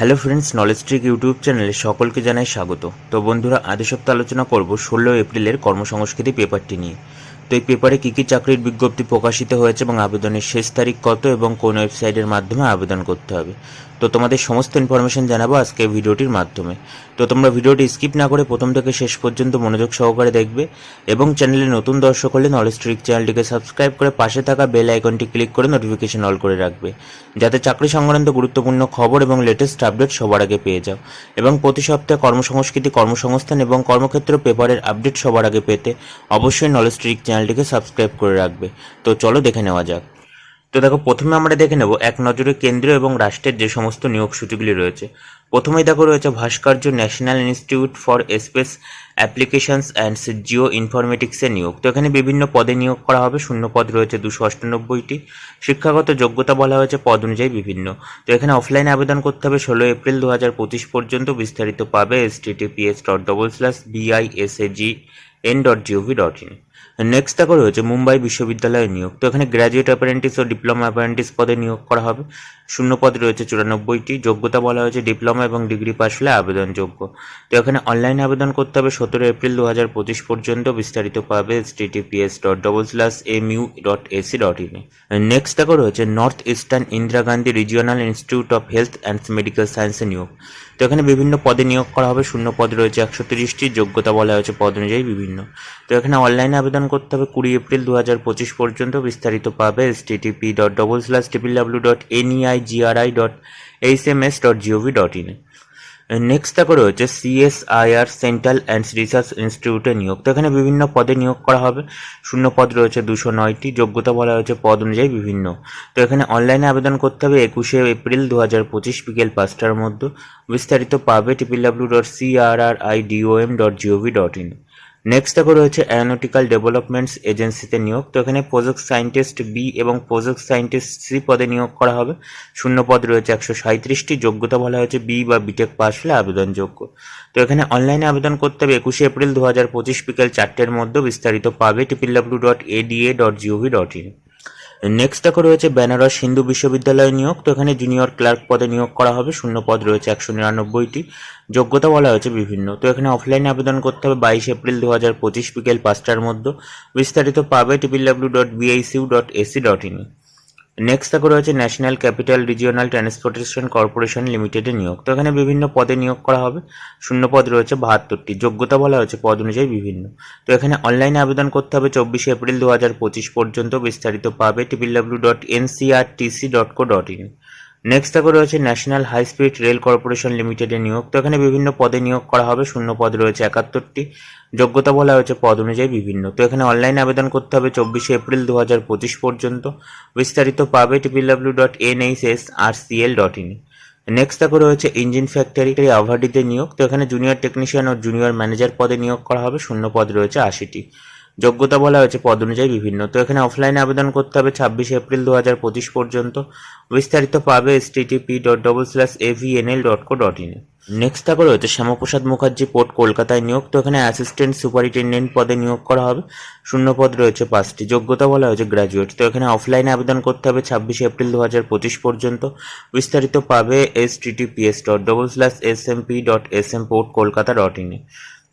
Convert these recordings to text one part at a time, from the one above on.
Hello friends knowledge trick YouTube চ্যানেলে সকলকে জানাই স্বাগত। তো বন্ধুরা, আজ সপ্তাহে আলোচনা করব ষোলো এপ্রিলের কর্মসংস্কৃতি পেপারটি নিয়ে। তো এই পেপারে কী কী চাকরির বিজ্ঞপ্তি প্রকাশিত হয়েছে এবং আবেদনের শেষ তারিখ কত এবং কোন ওয়েবসাইটের মাধ্যমে আবেদন করতে হবে? তো তোমাদের সমস্ত ইনফরমেশন জানাব আজকে ভিডিওটির মাধ্যমে। তো তোমরা ভিডিওটি স্কিপ না করে প্রথম থেকে শেষ পর্যন্ত মনোযোগ সহকারে দেখবে এবং চ্যানেলে নতুন দর্শক হলে নলেজ ট্রিক চ্যানেলটিকে সাবস্ক্রাইব করে পাশে থাকা বেল আইকনটি ক্লিক করে নোটিফিকেশন অল করে রাখবে। যাতে চাকরি সংক্রান্ত গুরুত্বপূর্ণ খবর এবং লেটেস্ট আপডেট সবার আগে পেয়ে যাও। এবং প্রতি সপ্তাহে কর্মসংস্কৃতি, কর্মসংস্থান এবং কর্মক্ষেত্র পেপারের আপডেট সবার আগে পেতে অবশ্যই নলেজ ট্রিক চ্যানেলটিকে সাবস্ক্রাইব করে রাখবে। তো চলো দেখে নেওয়া যাক। তো দেখো, প্রথমে আমরা দেখে নেব এক নজরে কেন্দ্রীয় এবং রাষ্ট্রের যে সমস্ত নিয়োগ সূচিগুলি রয়েছে। প্রথমেই দেখো, রয়েছে ভাস্কর্য national institute for space applications and geo ইনফরমেটিক্সের নিয়োগ। তো এখানে বিভিন্ন পদে নিয়োগ করা হবে। শূন্য পদ রয়েছে দুশো অষ্টানব্বইটি। শিক্ষাগত যোগ্যতা বলা হয়েছে, পদ অনুযায়ী বিভিন্ন। তো এখানে অফলাইনে আবেদন করতে হবে। ষোলো এপ্রিল দু হাজার পঁচিশ পর্যন্ত বিস্তারিত পাবে S TTPS dot double slash BISAG N dot GOV dot in next দেখো রয়েছে মুম্বাই বিশ্ববিদ্যালয়ে নিয়োগ। তো এখানে গ্র্যাজুয়েট অ্যাপারেন্টিস ও ডিপ্লোমা অ্যাপারেন্টিস পদে নিয়োগ করা হবে। শূন্য পদ রয়েছে চুরানব্বইটি। যোগ্যতা বলা হয়েছে ডিপ্লোমা এবং ডিগ্রি পাস হলে আবেদনযোগ্য। তো এখানে অনলাইনে আবেদন করতে হবে সতেরো এপ্রিল দু হাজার পঁচিশ পর্যন্ত। বিস্তারিত পাবে H TTPS dot double slash M U dot AC dot in next দেখো রয়েছে north eastern Indira Gandhi regional institute of health and medical সায়েন্সে নিয়োগ। তো এখানে বিভিন্ন পদে নিয়োগ করা হবে। শূন্য পদ রয়েছে একশো তিরিশটি। যোগ্যতা বলা হয়েছে পদ অনুযায়ী বিভিন্ন। তো এখানে অনলাইনে আবেদন করতে হবে কুড়ি এপ্রিল দু হাজার পঁচিশ পর্যন্ত বিস্তারিত পাবে H TTP dot double slash triple W dot NEI GRI dot H M S dot gov dot in next দেখো রয়েছে সিএসআইআর সেন্ট্রাল অ্যান্ড রিসার্চ ইনস্টিটিউটে নিয়োগ। তো এখানে বিভিন্ন পদে নিয়োগ করা হবে। শূন্য পদ রয়েছে দুশো নয়টি, যোগ্যতা বলা হয়েছে পদ অনুযায়ী বিভিন্ন। তো এখানে অনলাইনে আবেদন করতে হবে একুশে এপ্রিল দু হাজার পঁচিশ বিকেল পাঁচটার মধ্যে। বিস্তারিত পাবে triple W dot CRR I DOM dot gov dot in next দেখো রয়েছে অ্যারোনটিক্যাল ডেভেলপমেন্টস এজেন্সিতে নিয়োগ। তো এখানে প্রজেক্ট সায়েন্টিস্ট বি এবং প্রজেক্ট সায়েন্টিস্ট সি পদে নিয়োগ করা হবে। শূন্য পদ রয়েছে একশো সাঁত্রিশটি যোগ্যতা বলা হয়েছে বি বা বিটেক পাস হলে আবেদনযোগ্য। তো এখানে অনলাইনে আবেদন করতে হবে একুশে এপ্রিল দু হাজার পঁচিশ বিকেল চারটের মধ্যে। বিস্তারিত পাবে triple W dot ADA dot gov dot in next দেখো রয়েছে বেনারস হিন্দু বিশ্ববিদ্যালয় নিয়োগ, তো এখানে জুনিয়র ক্লার্ক পদে নিয়োগ করা হবে শূন্য পদ রয়েছে একশো নিরানব্বইটি। যোগ্যতা বলা হয়েছে বিভিন্ন। তো এখানে অফলাইনে আবেদন করতে হবে বাইশ এপ্রিল দু হাজার পঁচিশ বিকেল পাঁচটার মধ্যে। বিস্তারিত পাবে triple W dot BHU dot AC dot in next দেখো রয়েছে national capital regional transportation corporation লিমিটেডে নিয়োগ। তো এখানে বিভিন্ন পদে নিয়োগ করা হবে। শূন্য পদ রয়েছে বাহাত্তরটি। যোগ্যতা বলা হয়েছে পদ অনুযায়ী বিভিন্ন। তো এখানে অনলাইনে আবেদন করতে হবে চব্বিশে এপ্রিল দু পর্যন্ত। বিস্তারিত পাবে triple W dot NCRTC dot co dot in. Next দেখো রয়েছে national high speed rail corporation লিমিটেডে নিয়োগ। তো এখানে বিভিন্ন পদে নিয়োগ করা হবে, শূন্য পদ রয়েছে একাত্তরটি। যোগ্যতা বলা হয়েছে পদ অনুযায়ী বিভিন্ন। তো এখানে অনলাইনে আবেদন করতে হবে চব্বিশে এপ্রিল দু হাজার পঁচিশ পর্যন্ত। বিস্তারিত পাবে triple W dot N H S R CL dot in next দেখো রয়েছে ইঞ্জিন ফ্যাক্টরি আভারডিতে নিয়োগ। তো এখানে জুনিয়র টেকনিশিয়ান ও জুনিয়র ম্যানেজার পদে নিয়োগ করা হবে, শূন্য পদ রয়েছে আশিটি। যোগ্যতা বলা হয়েছে পদ অনুযায়ী বিভিন্ন। তো এখানে অফলাইনে আবেদন করতে হবে ছাব্বিশে এপ্রিল দু হাজার পঁচিশ পর্যন্ত। বিস্তারিত পাবে H TTP dot double slash AVNL dot co dot in next থাকো রয়েছে শ্যামাপ্রসাদ মুখার্জি পোর্ট কলকাতায় নিয়োগ। তো এখানে অ্যাসিস্ট্যান্ট সুপারিনটেন্ডেন্ট পদে নিয়োগ করা হবে। শূন্য পদ রয়েছে পাঁচটি। যোগ্যতা বলা হয়েছে গ্র্যাজুয়েট তো এখানে অফলাইনে আবেদন করতে হবে ছাব্বিশে এপ্রিল দু হাজার পঁচিশ পর্যন্ত। বিস্তারিত পাবে H TTPS dot double slash S M P dot S M port Kolkata dot in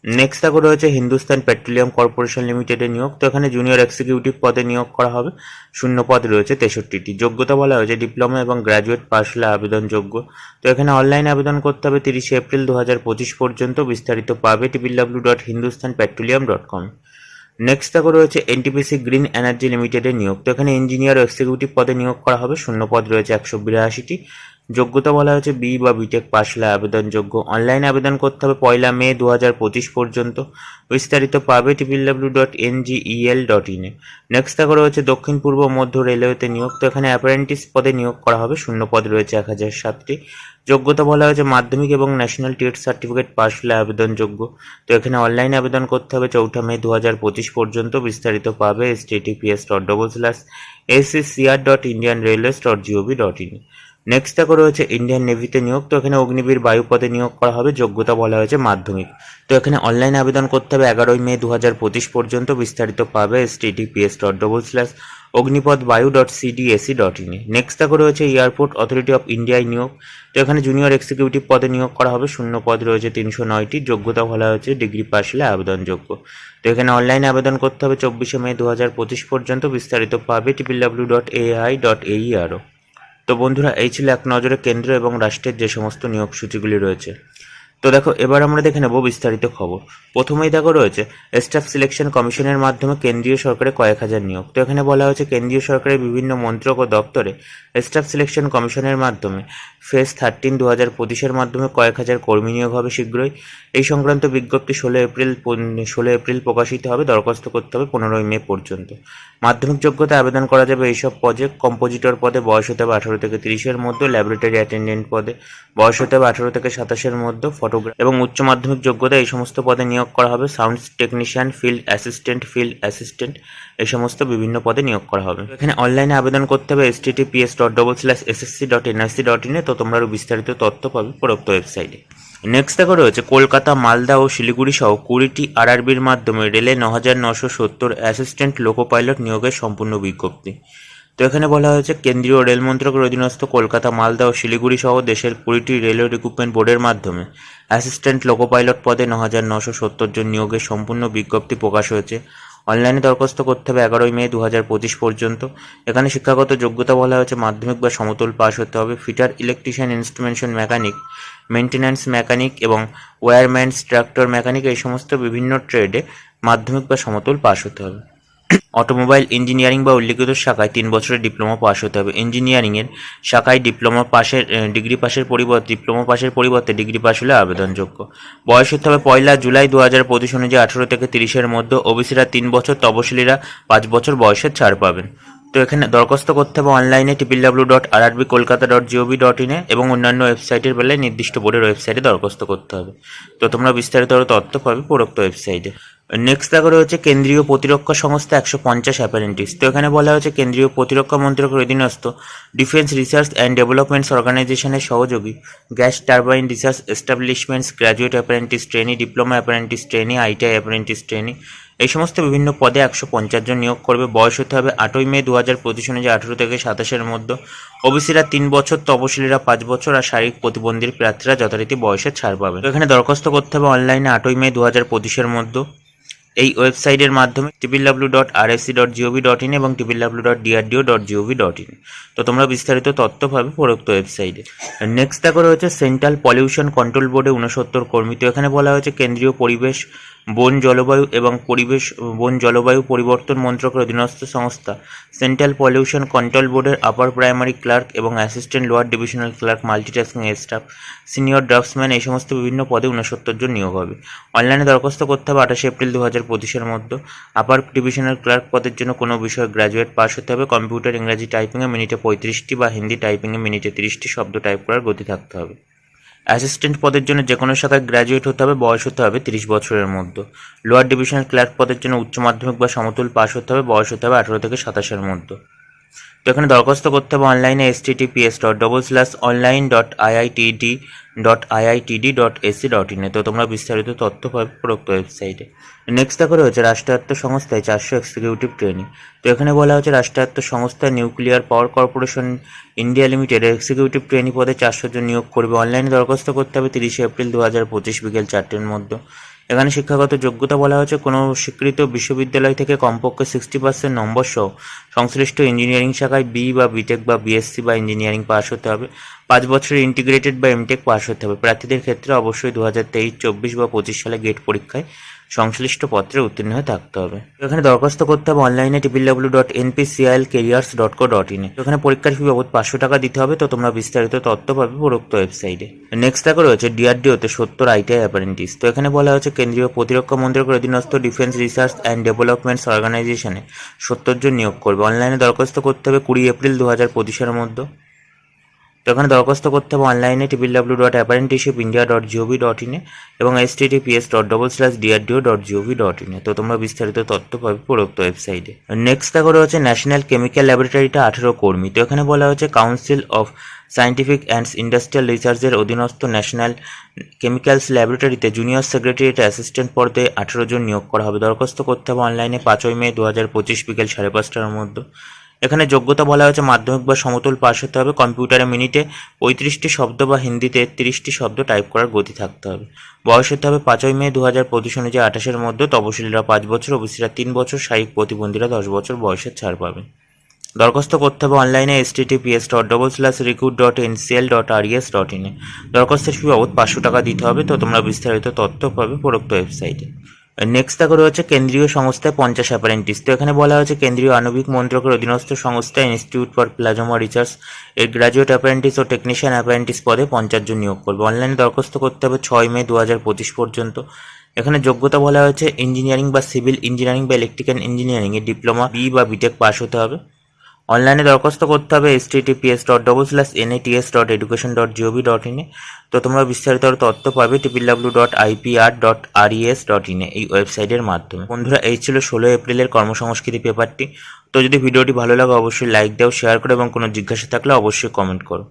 next দেখো রয়েছে হিন্দুস্তান পেট্রোলিয়াম কর্পোরেশন লিমিটেডে নিয়োগ। তো এখানে জুনিয়র এক্সিকিউটিভ পদে নিয়োগ করা হবে। শূন্য পদ রয়েছে, তেষট্টিটি। যোগ্যতা বলা হয়েছে ডিপ্লোমা এবং গ্র্যাজুয়েট পাস হলে আবেদনযোগ্য। তো এখানে অনলাইন আবেদন করতে হবে তিরিশে এপ্রিল দু হাজার পঁচিশ পর্যন্ত। বিস্তারিত পাবে triple W dot Hindustan petroleum dot com next দেখো রয়েছে এনটিপিসি গ্রিন এনার্জি লিমিটেডের নিয়োগ। তো এখানে ইঞ্জিনিয়ার এক্সিকিউটিভ পদে নিয়োগ করা হবে। শূন্য পদ রয়েছে একশো বিরাশিটি। যোগ্যতা বলা হয়েছে বি বা বিটেক পাস হলে আবেদনযোগ্য। অনলাইনে আবেদন করতে হবে পয়লা মে দু হাজার পঁচিশ পর্যন্ত। বিস্তারিত পাবে triple W dot NGEL dot ইনে নেক্সট দেখো রয়েছে দক্ষিণ, পূর্ব, মধ্য রেলওয়েতে নিয়োগ। তো এখানে অ্যাপারেন্টিস পদে নিয়োগ করা হবে। শূন্য পদ রয়েছে এক হাজার সাতটি। যোগ্যতা বলা হয়েছে মাধ্যমিক এবং ন্যাশনাল টেট সার্টিফিকেট পাস হলে আবেদনযোগ্য। তো এখানে অনলাইনে আবেদন করতে হবে চৌঠা মে দু হাজার পঁচিশ পর্যন্ত। বিস্তারিত পাবে H TTPS dot double slash ACCR dot Indian railways dot gov dot in next দেখো রয়েছে ইন্ডিয়ান নেভিতে নিয়োগ, তো এখানে অগ্নিবীর বায়ু পদে নিয়োগ করা হবে, যোগ্যতা বলা হয়েছে মাধ্যমিক। তো এখানে অনলাইনে আবেদন করতে হবে এগারোই মে দু হাজার পঁচিশ পর্যন্ত, বিস্তারিত পাবে H TTPS dot double slash Agnipath Vayu dot CDAC dot ইনে নেক্সট দেখো রয়েছে এয়ারপোর্ট অথরিটি অফ ইন্ডিয়ায় নিয়োগ, তো এখানে জুনিয়র এক্সিকিউটিভ পদে নিয়োগ করা হবে, শূন্য পদ রয়েছে তিনশো নয়টি, যোগ্যতা বলা হয়েছে ডিগ্রি পাস হলে আবেদনযোগ্য। তো এখানে অনলাইনে আবেদন করতে হবে চব্বিশে মে দু হাজার পঁচিশ পর্যন্ত, বিস্তারিত পাবে triple W dot AI dot এই আরও তো বন্ধুরা এই ছিল এক নজরে কেন্দ্র এবং রাষ্ট্রের যে সমস্ত নিয়োগ সূচিগুলি রয়েছে। তো দেখো, এবার আমরা দেখে নেব বিস্তারিত খবর। প্রথমেই দেখো রয়েছে স্টাফ সিলেকশন কমিশনের মাধ্যমে কেন্দ্রীয় সরকারের কয়েক হাজার নিয়োগ। তো এখানে বলা হয়েছে, কেন্দ্রীয় সরকারের বিভিন্ন মন্ত্রক ও দপ্তরে স্টাফ সিলেকশন কমিশনের মাধ্যমে ফেস থার্টিন দু হাজার পঁচিশের মাধ্যমে কয়েক হাজার কর্মী নিয়োগ হবে শীঘ্রই। এই সংক্রান্ত বিজ্ঞপ্তি ষোলো এপ্রিল ষোলো এপ্রিল প্রকাশিত হবে, দরখাস্ত করতে হবে পনেরোই মে পর্যন্ত। মাধ্যমিক যোগ্যতা আবেদন করা যাবে এইসব পদে কম্পোজিটর পদে বয়স হতে হবে আঠারো থেকে তিরিশের মধ্যে ল্যাবরেটরি অ্যাটেন্ডেন্ট পদে বয়স হতে হবে আঠারো থেকে সাতাশের মধ্যে ফটোগ্রাফ এবং উচ্চ মাধ্যমিক যোগ্যতা এই সমস্ত পদে নিয়োগ করা হবে। Sound technician field assistant field assistant এই সমস্ত বিভিন্ন পদে নিয়োগ করা হবে। এখানে অনলাইনে আবেদন করতে হবে H TTPS dot double slash SSC dot NIC dot ইনে তো তোমরা আরও বিস্তারিত তথ্য পাবে উপরোক্ত ওয়েবসাইটে নেক্সট দেখো রয়েছে কলকাতা, মালদা ও শিলিগুড়ি সহ কুড়িটি আরআরবির মাধ্যমে রেলে ন হাজার নশো সত্তর অ্যাসিস্ট্যান্ট লোকো পাইলট নিয়োগের সম্পূর্ণ বিজ্ঞপ্তি। এখানে বলা হয়েছে, কেন্দ্রীয় রেল মন্ত্রকের অধীনস্থ কলকাতা, মালদা ও শিলিগুড়ি সহ দেশের কুড়িটি রেলওয়ে রিক্রুটমেন্ট বোর্ডের মাধ্যমে অ্যাসিস্ট্যান্ট লোকো পাইলট পদে ন হাজার নশো সত্তর জন নিয়োগের সম্পূর্ণ বিজ্ঞপ্তি প্রকাশ হয়েছে। অনলাইনে দরখাস্ত করতে হবে এগারোই মে দু হাজার পঁচিশ পর্যন্ত। এখানে শিক্ষাগত যোগ্যতা বলা হয়েছে, মাধ্যমিক বা সমতল পাস হতে হবে। Fitter electrician instrumentation mechanic maintenance mechanic এবং ওয়্যারম্যানস ট্রাক্টর মেকানিক এই সমস্ত বিভিন্ন ট্রেডে মাধ্যমিক বা সমতল পাস হতে হবে। অটোমোবাইল ইঞ্জিনিয়ারিং বা উল্লিখিত শাখায় তিন বছরের ডিপ্লোমা পাস হতে হবে। ইঞ্জিনিয়ারিংয়ের শাখায় ডিপ্লোমা পাশের ডিগ্রি পাশের পরিবর্তে ডিপ্লোমা পাশের পরিবর্তে ডিগ্রি পাস হলে আবেদনযোগ্য। বয়স হতে হবে পয়লা জুলাই দু হাজার পঁচিশ অনুযায়ী আঠেরো থেকে তিরিশের মধ্যে। ওবিসিরা তিন বছর, তপশিলীরা পাঁচ বছর বয়সের ছাড় পাবেন। তো এখানে দরখাস্ত করতে হবে অনলাইনে টিপিল ডাব্লিউ ডট আর আরবি কলকাতা ডট জিওভি ডট ইনে এবং অন্যান্য ওয়েবসাইটের বেলায় নির্দিষ্ট বোর্ডের ওয়েবসাইটে দরখাস্ত করতে হবে। তো তোমরা বিস্তারিত তথ্য পাবে উপরোক্ত ওয়েবসাইটে। নেক্সট দেখো রয়েছে কেন্দ্রীয় প্রতিরক্ষা সংস্থা একশো পঞ্চাশ অ্যাপারেন্টিস তো এখানে বলা হয়েছে কেন্দ্রীয় প্রতিরক্ষা মন্ত্রকের অধীনস্থ ডিফেন্স রিসার্চ অ্যান্ড ডেভেলপমেন্টস অর্গানাইজেশনের সহযোগী gas turbine research establishments graduate apprentice trainee diploma apprentice trainee ITI apprentice trainee এই সমস্ত বিভিন্ন পদে একশো পঞ্চাশ জন নিয়োগ করবে। বয়স হতে হবে আটই মে দু হাজার পঁচিশ অনুযায়ী আঠেরো থেকে সাতাশের মধ্যে। ওবিসিরা তিন বছর তপশিলীরা পাঁচ বছর আর শারীরিক প্রতিবন্ধীর প্রার্থীরা যথারীতি বয়সের ছাড় পাবে। এখানে দরখাস্ত করতে হবে অনলাইনে আটই মে দু হাজার পঁচিশের মধ্যে। এই ওয়েবসাইটের মাধ্যমে triple W dot C dot gov dot in এবং triple W dot DRDO dot gov dot in তো তোমরা বিস্তারিত তথ্য পাবে উপরোক্ত ওয়েবসাইটে। নেক্সট দেখা রয়েছে সেন্ট্রাল পলিউশন কন্ট্রোল বোর্ডে উনসত্তর কর্মী। তো এখানে বলা হয়েছে, কেন্দ্রীয় পরিবেশ বন জলবায়ু এবং পরিবেশ, বন জলবায়ু পরিবর্তন মন্ত্রকের অধীনস্থ সংস্থা সেন্ট্রাল পলিউশন কন্ট্রোল বোর্ডের আপার প্রাইমারি ক্লার্ক এবং assistant lower divisional clerk, multitasking staff, senior draftsman এই সমস্ত বিভিন্ন পদে উনসত্তর জন নিয়োগ হবে। অনলাইনে দরখাস্ত করতে হবে আঠাশে এপ্রিল দু হাজার পঁচিশের মধ্যে। আপার ডিভিশনাল ক্লার্ক পদের জন্য কোনো বিষয়ে গ্র্যাজুয়েট পাস হতে হবে। কম্পিউটার, ইংরাজি টাইপিংয়ে মিনিটে পঁয়ত্রিশটি বা হিন্দি টাইপিংয়ে মিনিটে তিরিশটি শব্দ টাইপ করার গতি থাকতে হবে। অ্যাসিস্ট্যান্ট পদের জন্য যে কোনো শাখায় গ্র্যাজুয়েট হতে হবে, বয়স হতে হবে তিরিশ বছরের মধ্যে। লোয়ার ডিভিশনাল ক্লার্ক পদের জন্য উচ্চ মাধ্যমিক বা সমতুল পাস হতে হবে, বয়স হতে হবে আঠারো থেকে সাতাশের মধ্যে। তো এখানে দরখাস্ত করতে হবে অনলাইনে H TTPS dot double slash online dot IITD dot IITD dot AC dot ইনে তো তোমরা বিস্তারিত তথ্য পাবে উপরোক্ত ওয়েবসাইটে নেক্সট দেখো রয়েছে রাষ্ট্রায়ত্ত সংস্থায় চারশো এক্সিকিউটিভ ট্রেনিং তো এখানে বলা হচ্ছে রাষ্ট্রায়ত্ত সংস্থা nuclear power corporation India limited executive trainee পদে চারশো জন নিয়োগ করবে। অনলাইনে দরখাস্ত করতে হবে তিরিশে এপ্রিল দু হাজার পঁচিশ বিকেল চারটের মধ্যে। এখানে শিক্ষাগত যোগ্যতা বলা হয়েছে, কোনো স্বীকৃত বিশ্ববিদ্যালয় থেকে কমপক্ষে সিক্সটি পার্সেন্ট নম্বর সহ সংশ্লিষ্ট ইঞ্জিনিয়ারিং শাখায় বি বা বিটেক বা বিএসসি বা ইঞ্জিনিয়ারিং পাশ হতে হবে। পাঁচ বছরের ইন্টিগ্রেটেড বা এমটেক পাশ হতে হবে। প্রার্থীদের ক্ষেত্রে অবশ্যই দু হাজার তেইশ, চব্বিশ বা পঁচিশ সালে গেট পরীক্ষায় সংশ্লিষ্ট পত্রে উত্তীর্ণ হয়ে থাকতে হবে। এখানে দরখাস্ত করতে হবে অনলাইনে triple W dot NPCIL careers dot co dot ইনে এখানে পরীক্ষার ফি বাবদ পাঁচশো টাকা দিতে হবে, তো তোমরা বিস্তারিত তথ্য পাবে উপরোক্ত ওয়েবসাইটে নেক্সট দেখো রয়েছে ডিআরডিওতে সত্তর আইটিআই অ্যাপারেন্টিস তো এখানে বলা হচ্ছে কেন্দ্রীয় প্রতিরক্ষা মন্ত্রকের অধীনস্থ ডিফেন্স রিসার্চ অ্যান্ড ডেভেলপমেন্টস অর্গানাইজেশনে সত্তর জন নিয়োগ করবে। অনলাইনে দরখাস্ত করতে হবে কুড়ি এপ্রিল দু হাজার পঁচিশের মধ্যে। তো এখানে দরখাস্ত করতে হবে অনলাইনে triple W dot apprenticeship India dot gov dot ইনে এবং H T T P S dot double slash DRDO dot gov dot ইনে তো তোমরা বিস্তারিত তথ্য পাবে উপরোক্ত ওয়েবসাইটে নেক্সট দেখো রয়েছে ন্যাশনাল কেমিক্যাল ল্যাবরেটরিটা আঠেরো কর্মী। তো এখানে বলা হয়েছে council of scientific and industrial রিসার্চের অধীনস্থ ন্যাশনাল কেমিক্যালস ল্যাবরেটরিতে জুনিয়র সেক্রেটারিয়েট অ্যাসিস্ট্যান্ট পদে আঠেরো জন নিয়োগ করা হবে। দরখাস্ত করতে হবে অনলাইনে পাঁচই মে দু হাজার পঁচিশ বিকেল সাড়ে পাঁচটার মধ্যে। এখানে যোগ্যতা বলা হয়েছে মাধ্যমিক বা সমতুল পাশ হতে হবে। কম্পিউটারে মিনিটে পঁয়ত্রিশটি শব্দ বা হিন্দিতে তিরিশটি শব্দ টাইপ করার গতি থাকতে হবে। বয়স হতে হবে পাঁচই মে দু হাজার পঁচিশ অনুযায়ী আঠাশের মধ্যে তপশিলীরা পাঁচ বছর, ওবিসিরা তিন বছর শারীরিক প্রতিবন্ধীরা দশ বছর বয়সের ছাড় পাবে। দরখাস্ত করতে হবে অনলাইনে H TTPS dot double slash recruit dot NCL dot R RES dot ইনে দরখাস্তের ফি বাবদ পাঁচশো টাকা দিতে হবে। তো তোমরা বিস্তারিত তথ্য পাবে উপরোক্ত ওয়েবসাইটে। নেক্সট দেখো রয়েছে কেন্দ্রীয় সংস্থায় পঞ্চাশ অ্যাপারেন্টিস তো এখানে বলা হয়েছে কেন্দ্রীয় আণবিক মন্ত্রকের অধীনস্থ সংস্থা ইনস্টিটিউট ফর প্লাজমা রিসার্চ এর গ্রাজুয়েট অ্যাপারেন্টিস ও টেকনিশিয়ান অ্যাপারেন্টিস পদে পঞ্চাশ জন নিয়োগ করবে। অনলাইনে দরখাস্ত করতে হবে ছয় মে দু হাজার পঁচিশ পর্যন্ত। এখানে যোগ্যতা বলা হয়েছে ইঞ্জিনিয়ারিং বা সিভিল ইঞ্জিনিয়ারিং বা ইলেকট্রিক্যাল ইঞ্জিনিয়ারিং এর ডিপ্লোমা বি বা বিটেক পাস হতে হবে। অনলাইনে দরখাস্ত করতে হবে H TTPS dot double slash NATS dot education dot gov dot ইনে তো তোমরা বিস্তারিত তথ্য পাবে triple W dot IPR dot RES dot ইনে এই ওয়েবসাইটের মাধ্যমে। বন্ধুরা, এই ছিল ষোলো এপ্রিলের কর্মসংস্কৃতি পেপারটি। তো যদি ভিডিওটি ভালো লাগে, অবশ্যই লাইক দাও শেয়ার করো এবং কোনো জিজ্ঞাসা থাকলে অবশ্যই কমেন্ট করো।